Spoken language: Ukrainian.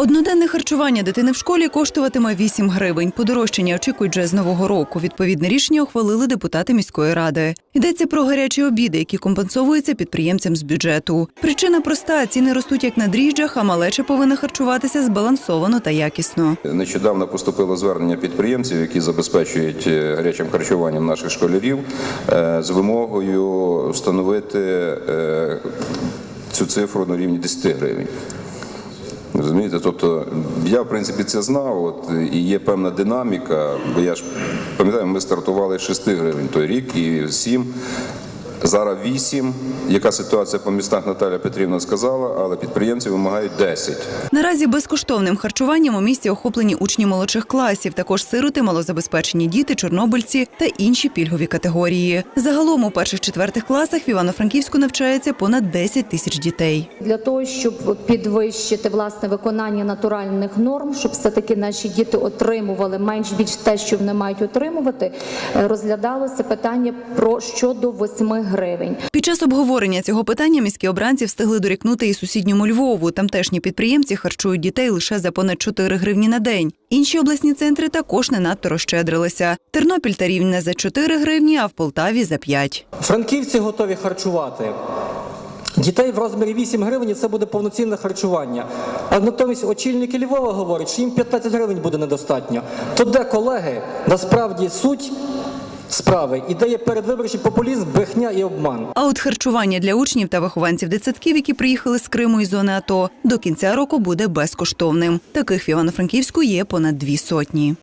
Одноденне харчування дитини в школі коштуватиме 8 гривень. Подорожчання очікують вже з нового року. Відповідне рішення ухвалили депутати міської ради. Йдеться про гарячі обіди, які компенсовуються підприємцям з бюджету. Причина проста: ціни ростуть як на дріжджах, а малеча повинна харчуватися збалансовано та якісно. Нещодавно поступило звернення підприємців, які забезпечують е, гарячим харчуванням наших школярів, е, з вимогою встановити е, цю цифру на рівні 10 гривень. Розумієте, тобто я в принципі це знав, от і є певна динаміка, бо я ж пам'ятаю, ми стартували з 6 гривень той рік і 7. Зараз 8. Яка ситуація по містах Наталя Петрівна сказала, але підприємці вимагають 10. Наразі безкоштовним харчуванням у місті охоплені учні молодших класів, також сироти, малозабезпечені діти, чорнобильці та інші пільгові категорії. Загалом у перших четвертих класах в Івано-Франківську навчається понад 10 тисяч дітей. для того, щоб підвищити власне виконання натуральних норм, щоб все таки наші діти отримували менш більш те, що вони мають отримувати, е, розглядалося питання про щодо 8 гривень. Під час обговорення цього питання міські обранці встигли дорікнути і сусідньому Львову. Тамтешні підприємці харчують дітей лише за понад 4 гривні на день. Інші обласні центри також не надто розщедрилися. Тернопіль та Рівне за 4 гривні, а в Полтаві за 5. Франківці готові харчувати. Дітей в розмірі 8 гривень це буде повноцінне харчування. А натомість очільники Львова говорять, що їм 15 гривень буде недостатньо. То де, колеги, насправді суть справи ідея передвиборчий популізм, брехня і обман. А от харчування для учнів та вихованців дитсадків, які приїхали з Криму і зони АТО, до кінця року буде безкоштовним. Таких в Івано-Франківську є понад дві сотні.